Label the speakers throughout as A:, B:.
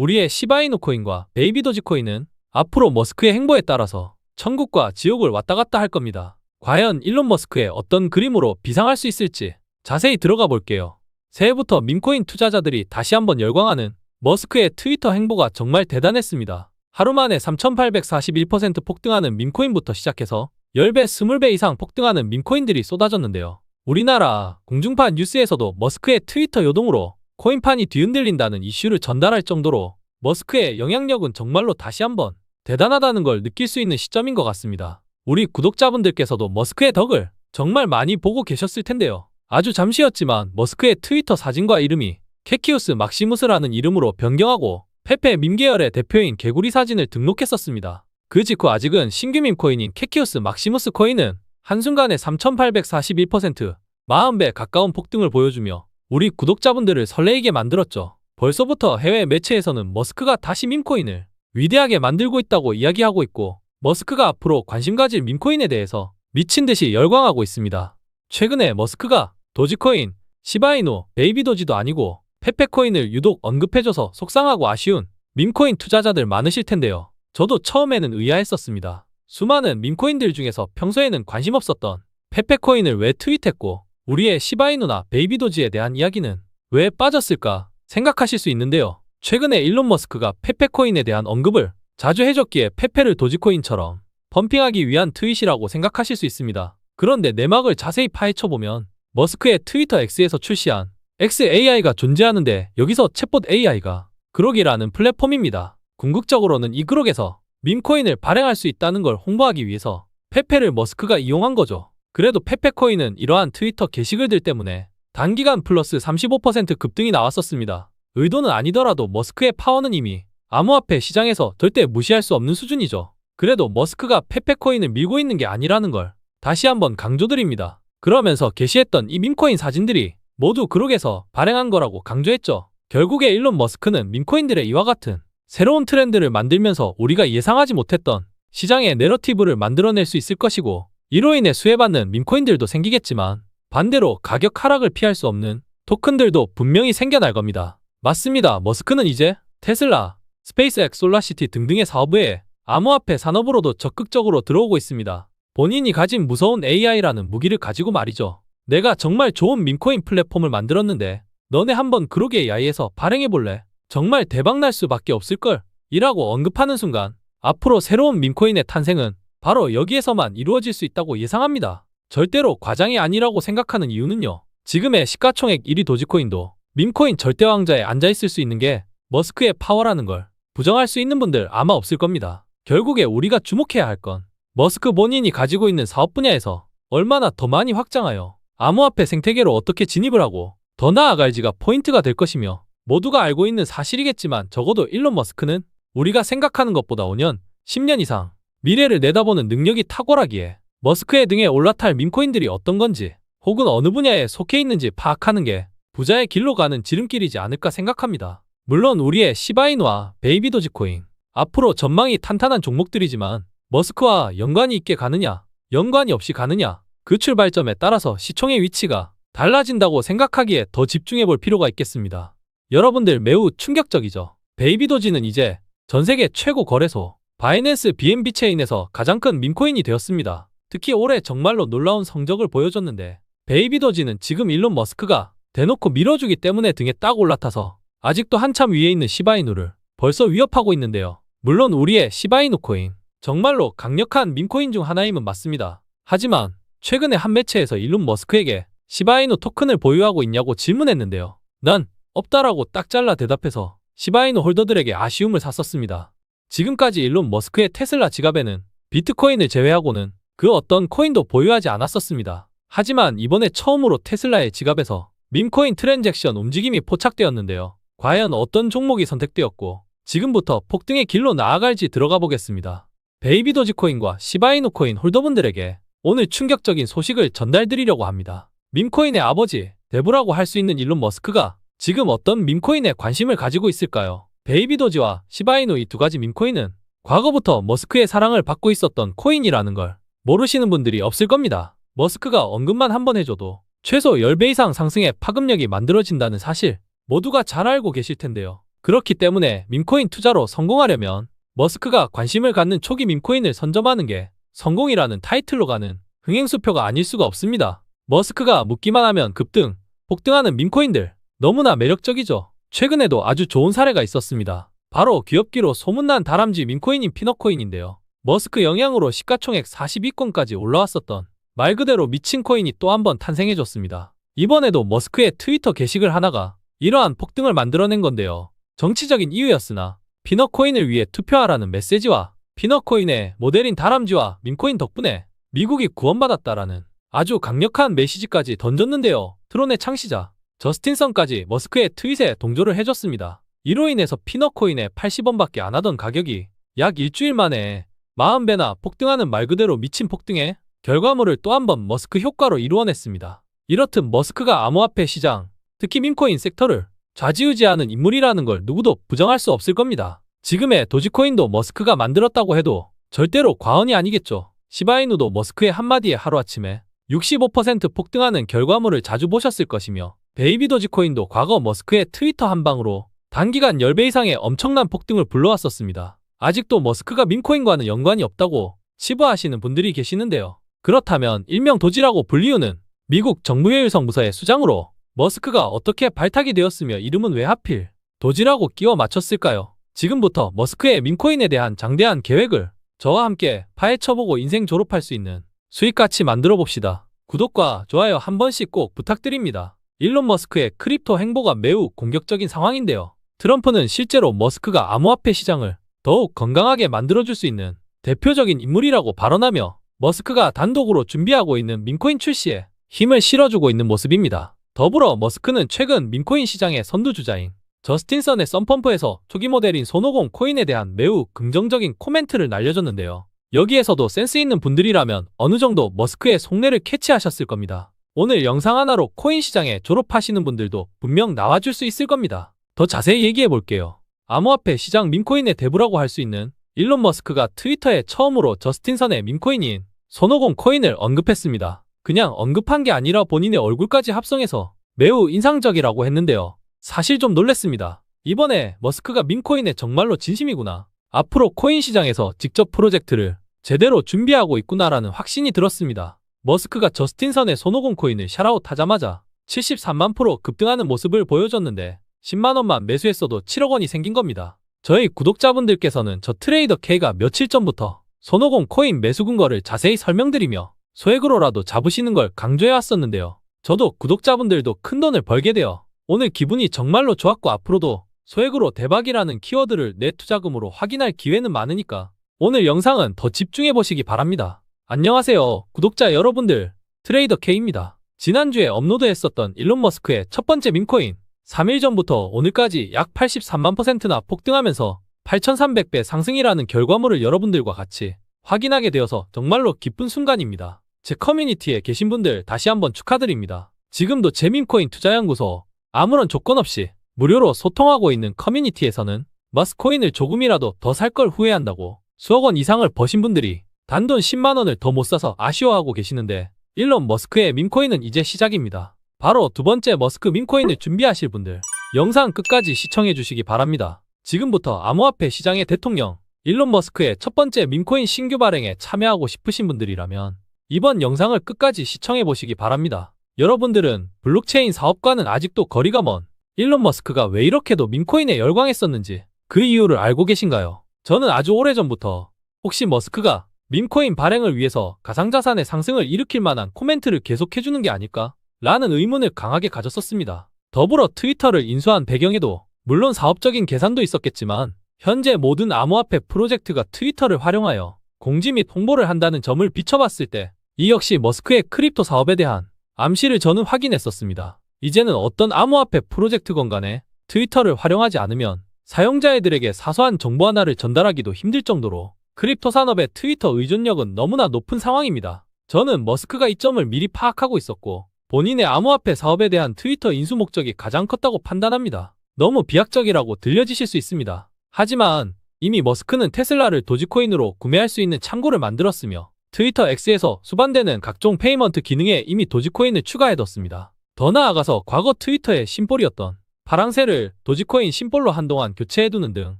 A: 우리의 시바이누 코인과 베이비 도지 코인은 앞으로 머스크의 행보에 따라서 천국과 지옥을 왔다 갔다 할 겁니다. 과연 일론 머스크의 어떤 그림으로 비상할 수 있을지 자세히 들어가 볼게요. 새해부터 밈코인 투자자들이 다시 한번 열광하는 머스크의 트위터 행보가 정말 대단했습니다. 하루 만에 3841% 폭등하는 밈코인부터 시작해서 10배, 20배 이상 폭등하는 밈코인들이 쏟아졌는데요. 우리나라 공중파 뉴스에서도 머스크의 트위터 요동으로 코인판이 뒤흔들린다는 이슈를 전달할 정도로 머스크의 영향력은 정말로 다시 한번 대단하다는 걸 느낄 수 있는 시점인 것 같습니다. 우리 구독자분들께서도 머스크의 덕을 정말 많이 보고 계셨을 텐데요. 아주 잠시였지만 머스크의 트위터 사진과 이름이 캐키우스 막시무스라는 이름으로 변경하고 페페 밈 계열의 대표인 개구리 사진을 등록했었습니다. 그 직후 아직은 신규 밈 코인인 캐키우스 막시무스 코인은 한순간에 3841% 40배 가까운 폭등을 보여주며 우리 구독자분들을 설레이게 만들었죠. 벌써부터 해외 매체에서는 머스크가 다시 밈코인을 위대하게 만들고 있다고 이야기하고 있고 머스크가 앞으로 관심 가질 밈코인에 대해서 미친 듯이 열광하고 있습니다. 최근에 머스크가 도지코인, 시바이노, 베이비도지도 아니고 페페코인을 유독 언급해줘서 속상하고 아쉬운 밈코인 투자자들 많으실 텐데요. 저도 처음에는 의아했었습니다. 수많은 밈코인들 중에서 평소에는 관심 없었던 페페코인을 왜 트윗했고 우리의 시바이 누나 베이비도지에 대한 이야기는 왜 빠졌을까 생각하실 수 있는데요. 최근에 일론 머스크가 페페코인에 대한 언급을 자주 해줬기에 페페를 도지코인처럼 펌핑하기 위한 트윗이라고 생각하실 수 있습니다. 그런데 내막을 자세히 파헤쳐보면 머스크의 트위터 X에서 출시한 XAI가 존재하는데 여기서 챗봇 AI가 그록이라는 플랫폼입니다. 궁극적으로는 이 그록에서 밈코인을 발행할 수 있다는 걸 홍보하기 위해서 페페를 머스크가 이용한 거죠. 그래도 페페코인은 이러한 트위터 게시글들 때문에 단기간 플러스 35% 급등이 나왔었습니다. 의도는 아니더라도 머스크의 파워는 이미 암호화폐 시장에서 절대 무시할 수 없는 수준이죠. 그래도 머스크가 페페코인을 밀고 있는 게 아니라는 걸 다시 한번 강조드립니다. 그러면서 게시했던 이 밈코인 사진들이 모두 그록에서 발행한 거라고 강조했죠. 결국에 일론 머스크는 밈코인들의 이와 같은 새로운 트렌드를 만들면서 우리가 예상하지 못했던 시장의 내러티브를 만들어낼 수 있을 것이고 이로 인해 수혜받는 밈코인들도 생기겠지만 반대로 가격 하락을 피할 수 없는 토큰들도 분명히 생겨날 겁니다. 맞습니다. 머스크는 이제 테슬라, 스페이스X 솔라시티 등등의 사업에 암호화폐 산업으로도 적극적으로 들어오고 있습니다. 본인이 가진 무서운 AI라는 무기를 가지고 말이죠. 내가 정말 좋은 밈코인 플랫폼을 만들었는데 너네 한번 그로게 AI에서 발행해볼래? 정말 대박날 수밖에 없을걸? 이라고 언급하는 순간 앞으로 새로운 밈코인의 탄생은 바로 여기에서만 이루어질 수 있다고 예상합니다. 절대로 과장이 아니라고 생각하는 이유는요. 지금의 시가총액 1위 도지코인도 밈코인 절대왕자에 앉아있을 수 있는 게 머스크의 파워라는 걸 부정할 수 있는 분들 아마 없을 겁니다. 결국에 우리가 주목해야 할 건 머스크 본인이 가지고 있는 사업 분야에서 얼마나 더 많이 확장하여 암호화폐 생태계로 어떻게 진입을 하고 더 나아갈지가 포인트가 될 것이며 모두가 알고 있는 사실이겠지만 적어도 일론 머스크는 우리가 생각하는 것보다 5년, 10년 이상 미래를 내다보는 능력이 탁월하기에 머스크의 등에 올라탈 밈코인들이 어떤 건지 혹은 어느 분야에 속해 있는지 파악하는 게 부자의 길로 가는 지름길이지 않을까 생각합니다. 물론 우리의 시바이누와 베이비 도지코인 앞으로 전망이 탄탄한 종목들이지만 머스크와 연관이 있게 가느냐 연관이 없이 가느냐 그 출발점에 따라서 시총의 위치가 달라진다고 생각하기에 더 집중해 볼 필요가 있겠습니다. 여러분들 매우 충격적이죠. 베이비 도지는 이제 전 세계 최고 거래소 바이낸스 BNB 체인에서 가장 큰 밈코인이 되었습니다. 특히 올해 정말로 놀라운 성적을 보여줬는데 베이비 도지는 지금 일론 머스크가 대놓고 밀어주기 때문에 등에 딱 올라타서 아직도 한참 위에 있는 시바이누를 벌써 위협하고 있는데요. 물론 우리의 시바이누 코인 정말로 강력한 밈코인 중 하나임은 맞습니다. 하지만 최근에 한 매체에서 일론 머스크에게 시바이누 토큰을 보유하고 있냐고 질문했는데요. 난 없다라고 딱 잘라 대답해서 시바이누 홀더들에게 아쉬움을 샀었습니다. 지금까지 일론 머스크의 테슬라 지갑에는 비트코인을 제외하고는 그 어떤 코인도 보유하지 않았었습니다. 하지만 이번에 처음으로 테슬라의 지갑에서 밈코인 트랜잭션 움직임이 포착되었는데요. 과연 어떤 종목이 선택되었고 지금부터 폭등의 길로 나아갈지 들어가 보겠습니다. 베이비 도지코인과 시바이누 코인 홀더분들에게 오늘 충격적인 소식을 전달드리려고 합니다. 밈코인의 아버지, 대부라고 할 수 있는 일론 머스크가 지금 어떤 밈코인에 관심을 가지고 있을까요? 베이비 도지와 시바이누 이 두 가지 밈코인은 과거부터 머스크의 사랑을 받고 있었던 코인이라는 걸 모르시는 분들이 없을 겁니다. 머스크가 언급만 한 번 해줘도 최소 10배 이상 상승의 파급력이 만들어진다는 사실 모두가 잘 알고 계실 텐데요. 그렇기 때문에 밈코인 투자로 성공하려면 머스크가 관심을 갖는 초기 밈코인을 선점하는 게 성공이라는 타이틀로 가는 흥행수표가 아닐 수가 없습니다. 머스크가 묻기만 하면 급등, 폭등하는 밈코인들 너무나 매력적이죠. 최근에도 아주 좋은 사례가 있었습니다. 바로 귀엽기로 소문난 다람쥐 밈코인인 피너코인인데요. 머스크 영향으로 시가총액 42건까지 올라왔었던 말 그대로 미친 코인이 또 한 번 탄생해줬습니다. 이번에도 머스크의 트위터 게시글 하나가 이러한 폭등을 만들어낸 건데요. 정치적인 이유였으나 피너코인을 위해 투표하라는 메시지와 피너코인의 모델인 다람쥐와 밈코인 덕분에 미국이 구원받았다라는 아주 강력한 메시지까지 던졌는데요. 트론의 창시자 저스틴선까지 머스크의 트윗에 동조를 해줬습니다. 이로 인해서 피너코인의 80원밖에 안 하던 가격이 약 일주일 만에 40배나 폭등하는 말 그대로 미친 폭등에 결과물을 또 한 번 머스크 효과로 이루어냈습니다. 이렇듯 머스크가 암호화폐 시장, 특히 밈코인 섹터를 좌지우지하는 인물이라는 걸 누구도 부정할 수 없을 겁니다. 지금의 도지코인도 머스크가 만들었다고 해도 절대로 과언이 아니겠죠. 시바이누도 머스크의 한마디에 하루아침에 65% 폭등하는 결과물을 자주 보셨을 것이며 베이비 도지코인도 과거 머스크의 트위터 한 방으로 단기간 10배 이상의 엄청난 폭등을 불러왔었습니다. 아직도 머스크가 밈코인과는 연관이 없다고 치부하시는 분들이 계시는데요. 그렇다면 일명 도지라고 불리우는 미국 정무효율성 부서의 수장으로 머스크가 어떻게 발탁이 되었으며 이름은 왜 하필 도지라고 끼워 맞췄을까요? 지금부터 머스크의 밈코인에 대한 장대한 계획을 저와 함께 파헤쳐보고 인생 졸업할 수 있는 수익같이 만들어 봅시다. 구독과 좋아요 한 번씩 꼭 부탁드립니다. 일론 머스크의 크립토 행보가 매우 공격적인 상황인데요. 트럼프는 실제로 머스크가 암호화폐 시장을 더욱 건강하게 만들어줄 수 있는 대표적인 인물이라고 발언하며 머스크가 단독으로 준비하고 있는 민코인 출시에 힘을 실어주고 있는 모습입니다. 더불어 머스크는 최근 민코인 시장의 선두주자인 저스틴선의 썬펌프에서 초기 모델인 손오공 코인에 대한 매우 긍정적인 코멘트를 날려줬는데요. 여기에서도 센스 있는 분들이라면 어느 정도 머스크의 속내를 캐치하셨을 겁니다. 오늘 영상 하나로 코인 시장에 졸업하시는 분들도 분명 나와줄 수 있을 겁니다. 더 자세히 얘기해 볼게요. 암호화폐 시장 밈코인의 대부라고 할 수 있는 일론 머스크가 트위터에 처음으로 저스틴 선의 밈코인인 손오공 코인을 언급했습니다. 그냥 언급한 게 아니라 본인의 얼굴까지 합성해서 매우 인상적이라고 했는데요. 사실 좀 놀랬습니다. 이번에 머스크가 밈코인에 정말로 진심이구나. 앞으로 코인 시장에서 직접 프로젝트를 제대로 준비하고 있구나라는 확신이 들었습니다. 머스크가 저스틴선의 손오공 코인을 샤라웃 하자마자 73만 프로 급등하는 모습을 보여줬는데 10만 원만 매수했어도 7억 원이 생긴 겁니다. 저희 구독자분들께서는 저 트레이더 K가 며칠 전부터 손오공 코인 매수 근거를 자세히 설명드리며 소액으로라도 잡으시는 걸 강조해 왔었는데요. 저도 구독자분들도 큰 돈을 벌게 되어 오늘 기분이 정말로 좋았고 앞으로도 소액으로 대박이라는 키워드를 내 투자금으로 확인할 기회는 많으니까 오늘 영상은 더 집중해 보시기 바랍니다. 안녕하세요. 구독자 여러분들. 트레이더 K입니다. 지난주에 업로드했었던 일론 머스크의 첫 번째 밈코인 3일 전부터 오늘까지 약 83만 퍼센트나 폭등하면서 8,300배 상승이라는 결과물을 여러분들과 같이 확인하게 되어서 정말로 기쁜 순간입니다. 제 커뮤니티에 계신 분들 다시 한번 축하드립니다. 지금도 제민코인 투자연구소 아무런 조건 없이 무료로 소통하고 있는 커뮤니티에서는 머스코인을 조금이라도 더 살 걸 후회한다고 수억 원 이상을 버신 분들이 단돈 10만 원을 더 못 사서 아쉬워하고 계시는데 일론 머스크의 밈코인은 이제 시작입니다. 바로 두 번째 머스크 밈코인을 준비하실 분들 영상 끝까지 시청해 주시기 바랍니다. 지금부터 암호화폐 시장의 대통령 일론 머스크의 첫 번째 밈코인 신규 발행에 참여하고 싶으신 분들이라면 이번 영상을 끝까지 시청해 보시기 바랍니다. 여러분들은 블록체인 사업과는 아직도 거리가 먼 일론 머스크가 왜 이렇게도 밈코인에 열광했었는지 그 이유를 알고 계신가요? 저는 아주 오래전부터 혹시 머스크가 밈코인 발행을 위해서 가상자산의 상승을 일으킬 만한 코멘트를 계속해주는 게 아닐까? 라는 의문을 강하게 가졌었습니다. 더불어 트위터를 인수한 배경에도 물론 사업적인 계산도 있었겠지만 현재 모든 암호화폐 프로젝트가 트위터를 활용하여 공지 및 홍보를 한다는 점을 비춰봤을 때 이 역시 머스크의 크립토 사업에 대한 암시를 저는 확인했었습니다. 이제는 어떤 암호화폐 프로젝트건 간에 트위터를 활용하지 않으면 사용자애들에게 사소한 정보 하나를 전달하기도 힘들 정도로 크립토 산업의 트위터 의존력은 너무나 높은 상황입니다. 저는 머스크가 이 점을 미리 파악하고 있었고 본인의 암호화폐 사업에 대한 트위터 인수 목적이 가장 컸다고 판단합니다. 너무 비약적이라고 들려지실 수 있습니다. 하지만 이미 머스크는 테슬라를 도지코인으로 구매할 수 있는 창고를 만들었으며 트위터 X에서 수반되는 각종 페이먼트 기능에 이미 도지코인을 추가해뒀습니다. 더 나아가서 과거 트위터의 심볼이었던 파랑새를 도지코인 심볼로 한동안 교체해두는 등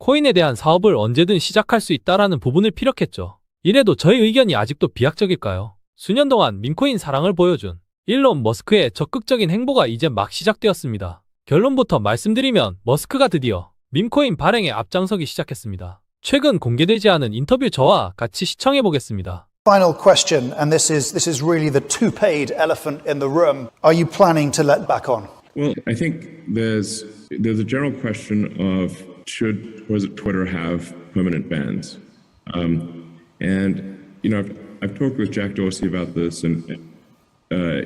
A: 코인에 대한 사업을 언제든 시작할 수 있다라는 부분을 피력했죠. 이래도 저의 의견이 아직도 비약적일까요? 수년 동안 민코인 사랑을 보여준 일론 머스크의 적극적인 행보가 이제 막 시작되었습니다. 결론부터 말씀드리면 머스크가 드디어 밈코인 발행에 앞장서기 시작했습니다. 최근 공개되지 않은 인터뷰 저와 같이 시청해 보겠습니다.
B: Final question, and this is this is really the two-paid elephant in the room. Are you planning to let back on?
C: Well, I think there's there's a general question of should was it Twitter have permanent bans, um, and you know I've, I've talked with Jack Dorsey about this, and uh,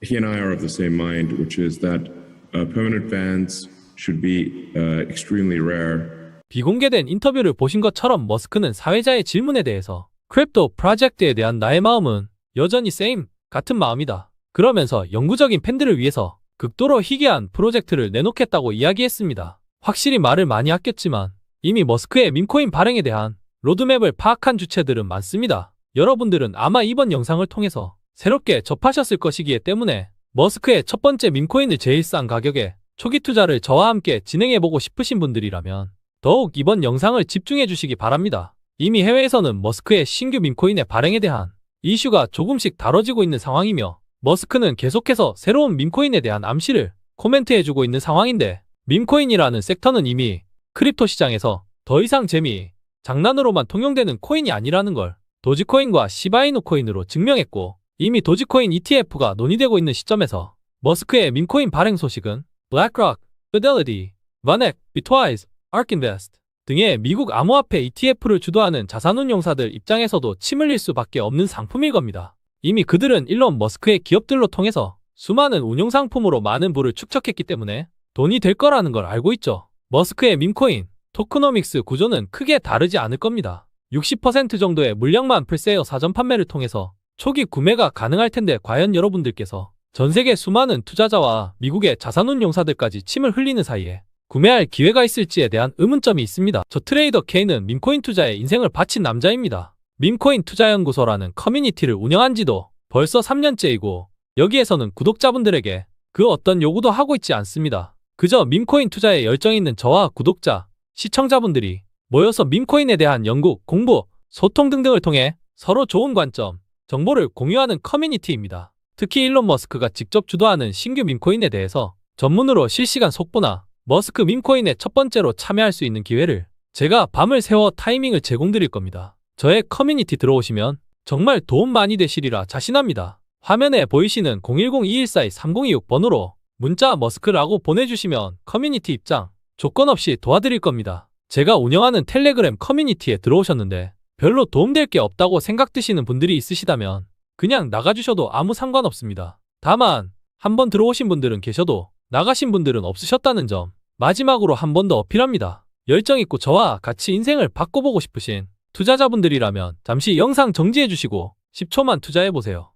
C: he and I are of the same mind, which is that uh, permanent bans should be uh, extremely rare
A: 비공개된 인터뷰를 보신 것처럼 머스크는 사회자의 질문에 대해서 크립토 프로젝트에 대한 나의 마음은 여전히 세임 같은 마음이다. 그러면서 영구적인 팬들을 위해서 극도로 희귀한 프로젝트를 내놓겠다고 이야기했습니다. 확실히 말을 많이 아꼈지만 이미 머스크의 민코인 발행에 대한 로드맵을 파악한 주체들은 많습니다. 여러분들은 아마 이번 영상을 통해서 새롭게 접하셨을 것이기에 때문에 머스크의 첫 번째 민코인을 제일 싼 가격에 초기 투자를 저와 함께 진행해보고 싶으신 분들이라면 더욱 이번 영상을 집중해 주시기 바랍니다. 이미 해외에서는 머스크의 신규 민코인의 발행에 대한 이슈가 조금씩 다뤄지고 있는 상황이며 머스크는 계속해서 새로운 민코인에 대한 암시를 코멘트해주고 있는 상황인데 민코인이라는 섹터는 이미 크립토 시장에서 더 이상 재미, 장난으로만 통용되는 코인이 아니라는 걸 도지코인과 시바이누 코인으로 증명했고 이미 도지코인 ETF가 논의되고 있는 시점에서 머스크의 민코인 발행 소식은 블랙록, Fidelity, Vanek, Bitwise, ARK Invest 등의 미국 암호화폐 ETF를 주도하는 자산운용사들 입장에서도 침 흘릴 수밖에 없는 상품일 겁니다. 이미 그들은 일론 머스크의 기업들로 통해서 수많은 운용 상품으로 많은 부를 축적했기 때문에 돈이 될 거라는 걸 알고 있죠. 머스크의 밈코인, 토크노믹스 구조는 크게 다르지 않을 겁니다. 60% 정도의 물량만 풀세어 사전 판매를 통해서 초기 구매가 가능할 텐데 과연 여러분들께서 전 세계 수많은 투자자와 미국의 자산운용사들까지 침을 흘리는 사이에 구매할 기회가 있을지에 대한 의문점이 있습니다. 저 트레이더 K는 밈코인 투자에 인생을 바친 남자입니다. 밈코인 투자연구소라는 커뮤니티를 운영한 지도 벌써 3년째이고 여기에서는 구독자분들에게 그 어떤 요구도 하고 있지 않습니다. 그저 밈코인 투자에 열정 있는 저와 구독자, 시청자분들이 모여서 밈코인에 대한 연구, 공부, 소통 등등을 통해 서로 좋은 관점, 정보를 공유하는 커뮤니티입니다. 특히 일론 머스크가 직접 주도하는 신규 밈코인에 대해서 전문으로 실시간 속보나 머스크 밈코인에 첫 번째로 참여할 수 있는 기회를 제가 밤을 새워 타이밍을 제공드릴 겁니다. 저의 커뮤니티 들어오시면 정말 도움 많이 되시리라 자신합니다. 화면에 보이시는 010-2142-3026번으로 문자 머스크라고 보내주시면 커뮤니티 입장 조건 없이 도와드릴 겁니다. 제가 운영하는 텔레그램 커뮤니티에 들어오셨는데 별로 도움될 게 없다고 생각드시는 분들이 있으시다면 그냥 나가주셔도 아무 상관없습니다. 다만 한번 들어오신 분들은 계셔도 나가신 분들은 없으셨다는 점 마지막으로 한 번 더 어필합니다. 열정 있고 저와 같이 인생을 바꿔보고 싶으신 투자자분들이라면 잠시 영상 정지해주시고 10초만 투자해보세요.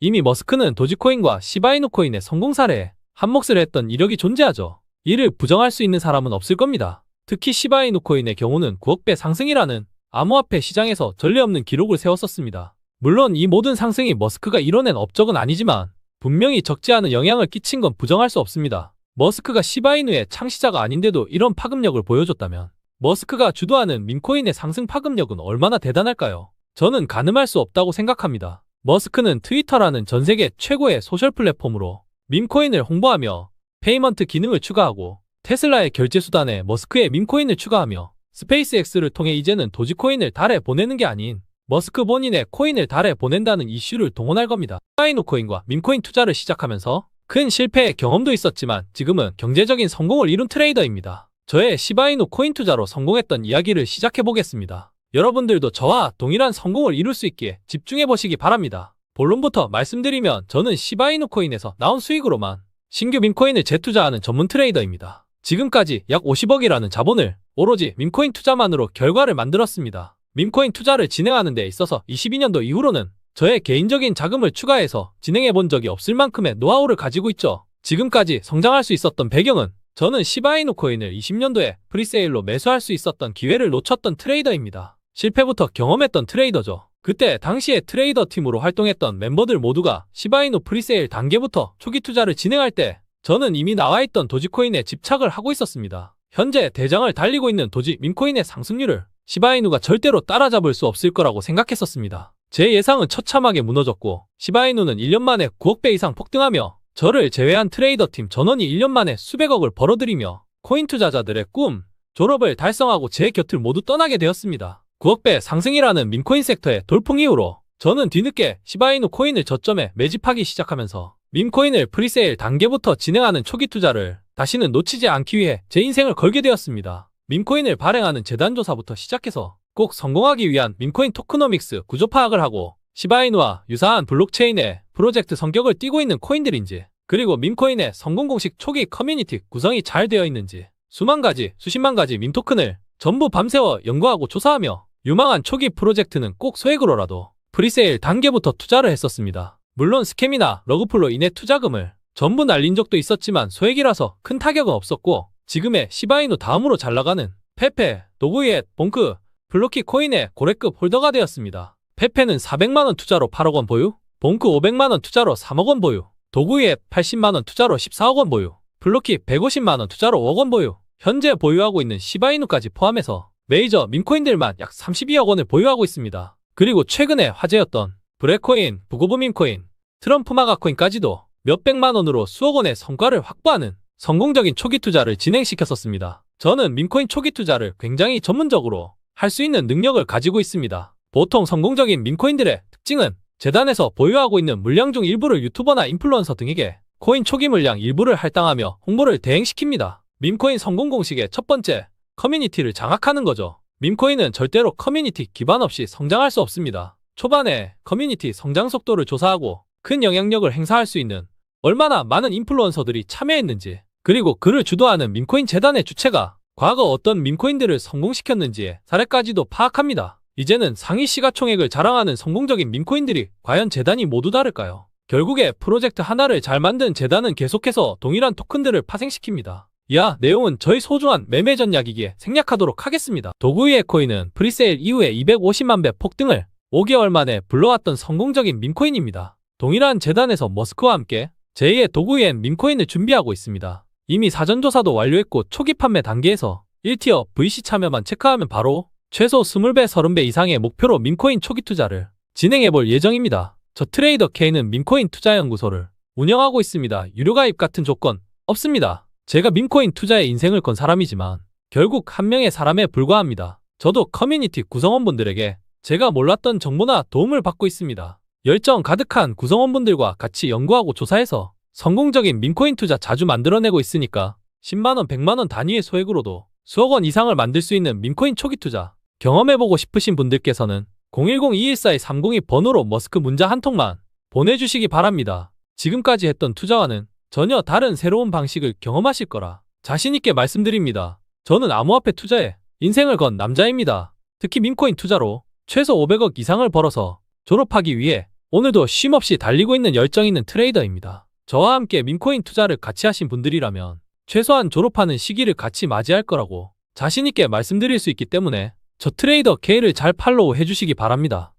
A: 이미 머스크는 도지코인과 시바이누 코인의 성공 사례에 한몫을 했던 이력이 존재하죠. 이를 부정할 수 있는 사람은 없을 겁니다. 특히 시바이누 코인의 경우는 9억 배 상승이라는 암호화폐 시장에서 전례 없는 기록을 세웠었습니다. 물론 이 모든 상승이 머스크가 이뤄낸 업적은 아니지만 분명히 적지 않은 영향을 끼친 건 부정할 수 없습니다. 머스크가 시바이누의 창시자가 아닌데도 이런 파급력을 보여줬다면 머스크가 주도하는 민코인의 상승 파급력은 얼마나 대단할까요? 저는 가늠할 수 없다고 생각합니다. 머스크는 트위터라는 전 세계 최고의 소셜 플랫폼으로 민코인을 홍보하며 페이먼트 기능을 추가하고 테슬라의 결제 수단에 머스크의 민코인을 추가하며 스페이스X를 통해 이제는 도지코인을 달에 보내는 게 아닌 머스크 본인의 코인을 달에 보낸다는 이슈를 동원할 겁니다. 사이노 코인과 민코인 투자를 시작하면서 큰 실패의 경험도 있었지만 지금은 경제적인 성공을 이룬 트레이더입니다. 저의 시바이누 코인 투자로 성공했던 이야기를 시작해 보겠습니다. 여러분들도 저와 동일한 성공을 이룰 수 있기에 집중해 보시기 바랍니다. 본론부터 말씀드리면 저는 시바이누 코인에서 나온 수익으로만 신규 민코인을 재투자하는 전문 트레이더입니다. 지금까지 약 50억이라는 자본을 오로지 민코인 투자만으로 결과를 만들었습니다. 민코인 투자를 진행하는 데 있어서 22년도 이후로는 저의 개인적인 자금을 추가해서 진행해 본 적이 없을 만큼의 노하우를 가지고 있죠. 지금까지 성장할 수 있었던 배경은 저는 시바이누 코인을 20년도에 프리세일로 매수할 수 있었던 기회를 놓쳤던 트레이더입니다. 실패부터 경험했던 트레이더죠. 그때 당시에 트레이더 팀으로 활동했던 멤버들 모두가 시바이누 프리세일 단계부터 초기 투자를 진행할 때 저는 이미 나와 있던 도지코인에 집착을 하고 있었습니다. 현재 대장을 달리고 있는 도지 민코인의 상승률을 시바이누가 절대로 따라잡을 수 없을 거라고 생각했었습니다. 제 예상은 처참하게 무너졌고 시바이누는 1년 만에 9억 배 이상 폭등하며 저를 제외한 트레이더 팀 전원이 1년 만에 수백억을 벌어들이며 코인 투자자들의 꿈, 졸업을 달성하고 제 곁을 모두 떠나게 되었습니다. 9억 배 상승이라는 민코인 섹터의 돌풍 이후로 저는 뒤늦게 시바이누 코인을 저점에 매집하기 시작하면서 밈코인을 프리세일 단계부터 진행하는 초기 투자를 다시는 놓치지 않기 위해 제 인생을 걸게 되었습니다. 밈코인을 발행하는 재단 조사부터 시작해서 꼭 성공하기 위한 밈코인 토크노믹스 구조 파악을 하고 시바이누와 유사한 블록체인의 프로젝트 성격을 띠고 있는 코인들인지 그리고 밈코인의 성공 공식 초기 커뮤니티 구성이 잘 되어 있는지 수만 가지, 수십만 가지 밈 토큰을 전부 밤새워 연구하고 조사하며 유망한 초기 프로젝트는 꼭 소액으로라도 프리세일 단계부터 투자를 했었습니다. 물론 스캠이나 러그풀로 인해 투자금을 전부 날린 적도 있었지만 소액이라서 큰 타격은 없었고 지금의 시바이누 다음으로 잘 나가는 페페, 도구이엣, 봉크, 블로키 코인의 고래급 홀더가 되었습니다. 페페는 400만원 투자로 8억원 보유, 봉크 500만원 투자로 3억원 보유, 도구이엣 80만원 투자로 14억원 보유, 블로키 150만원 투자로 5억원 보유, 현재 보유하고 있는 시바이누까지 포함해서 메이저 민코인들만 약 32억 원을 보유하고 있습니다. 그리고 최근에 화제였던 브레코인, 부고브민코인, 트럼프 마가코인까지도 몇백만 원으로 수억 원의 성과를 확보하는 성공적인 초기 투자를 진행시켰었습니다. 저는 민코인 초기 투자를 굉장히 전문적으로 할 수 있는 능력을 가지고 있습니다. 보통 성공적인 민코인들의 특징은 재단에서 보유하고 있는 물량 중 일부를 유튜버나 인플루언서 등에게 코인 초기 물량 일부를 할당하며 홍보를 대행시킵니다. 밈코인 성공 공식의 첫 번째, 커뮤니티를 장악하는 거죠. 밈코인은 절대로 커뮤니티 기반 없이 성장할 수 없습니다. 초반에 커뮤니티 성장 속도를 조사하고 큰 영향력을 행사할 수 있는 얼마나 많은 인플루언서들이 참여했는지 그리고 그를 주도하는 밈코인 재단의 주체가 과거 어떤 밈코인들을 성공시켰는지의 사례까지도 파악합니다. 이제는 상위 시가총액을 자랑하는 성공적인 밈코인들이 과연 재단이 모두 다를까요? 결국에 프로젝트 하나를 잘 만든 재단은 계속해서 동일한 토큰들을 파생시킵니다. 이하 내용은 저희 소중한 매매 전략이기에 생략하도록 하겠습니다. 도구이의 코인은 프리세일 이후에 250만 배 폭등을 5개월 만에 불러왔던 성공적인 밈코인입니다. 동일한 재단에서 머스크와 함께 제2의 도구이엔 밈코인을 준비하고 있습니다. 이미 사전조사도 완료했고 초기 판매 단계에서 1티어 VC 참여만 체크하면 바로 최소 20배, 30배 이상의 목표로 밈코인 초기 투자를 진행해볼 예정입니다. 저 트레이더 K는 밈코인 투자연구소를 운영하고 있습니다. 유료 가입 같은 조건 없습니다. 제가 밈코인 투자에 인생을 건 사람이지만 결국 한 명의 사람에 불과합니다. 저도 커뮤니티 구성원분들에게 제가 몰랐던 정보나 도움을 받고 있습니다. 열정 가득한 구성원분들과 같이 연구하고 조사해서 성공적인 민코인 투자 자주 만들어내고 있으니까 10만원, 100만원 단위의 소액으로도 수억 원 이상을 만들 수 있는 민코인 초기 투자 경험해보고 싶으신 분들께서는 010-2142-30이 번호로 머스크 문자 한 통만 보내주시기 바랍니다. 지금까지 했던 투자와는 전혀 다른 새로운 방식을 경험하실 거라 자신있게 말씀드립니다. 저는 암호화폐 투자에 인생을 건 남자입니다. 특히 민코인 투자로 최소 500억 이상을 벌어서 졸업하기 위해 오늘도 쉼없이 달리고 있는 열정 있는 트레이더입니다. 저와 함께 민코인 투자를 같이 하신 분들이라면 최소한 졸업하는 시기를 같이 맞이할 거라고 자신있게 말씀드릴 수 있기 때문에 저 트레이더 K를 잘 팔로우 해주시기 바랍니다.